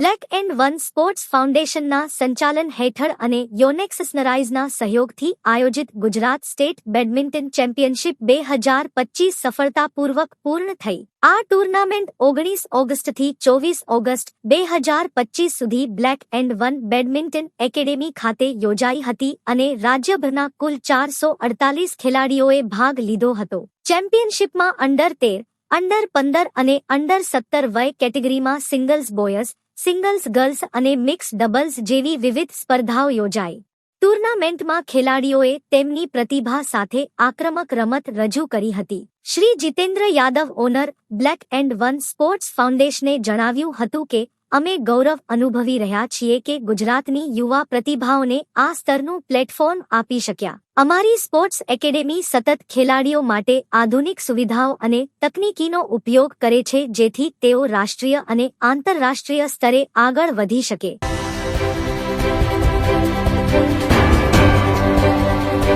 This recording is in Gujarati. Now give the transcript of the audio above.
બ્લેક એન્ડ વન સ્પોર્ટ્સ ફાઉન્ડેશનના સંચાલન હેઠળ અને યોનેક્સ સ્નરાઇઝના સહયોગથી આયોજિત ગુજરાત સ્ટેટ બેડમિન્ટન ચેમ્પિયનશિપ બે હજાર પચીસ સફળતાપૂર્વક પૂર્ણ થઈ. આ ટુર્નામેન્ટ ઓગણીસ ઓગસ્ટથી ચોવીસ ઓગસ્ટ બે હજાર પચીસ સુધી black and one badminton academy ખાતે યોજાઈ હતી અને રાજ્યભરના કુલ ચારસો અડતાલીસ ખેલાડીઓએ ભાગ લીધો હતો. ચેમ્પિયનશિપમાં અંડર તેર, અંડર પંદર અને અંડર સત્તર વય કેટેગરીમાં સિંગલ્સ બોયઝ સિંગલ્સ, ગર્લ્સ અને મિક્સ ડબલ્સ જેવી વિવિધ સ્પર્ધાઓ યોજાઈ. ટુર્નામેન્ટમાં ખેલાડીઓએ તેમની પ્રતિભા સાથે આક્રમક રમત રજૂ કરી હતી. Shri Jitendra Yadav owner, black and one sports ફાઉન્ડેશને જણાવ્યું હતું કે અમે ગૌરવ અનુભવી રહ્યા છીએ કે ગુજરાતની યુવા પ્રતિભાઓને આ સ્તરનું પ્લેટફોર્મ આપી શક્યા. અમારી સ્પોર્ટ્સ એકેડેમી સતત ખેલાડીઓ માટે આધુનિક સુવિધાઓ અને તકનીકીનો ઉપયોગ કરે છે જેથી તેઓ રાષ્ટ્રીય અને આંતરરાષ્ટ્રીય સ્તરે આગળ વધી શકે.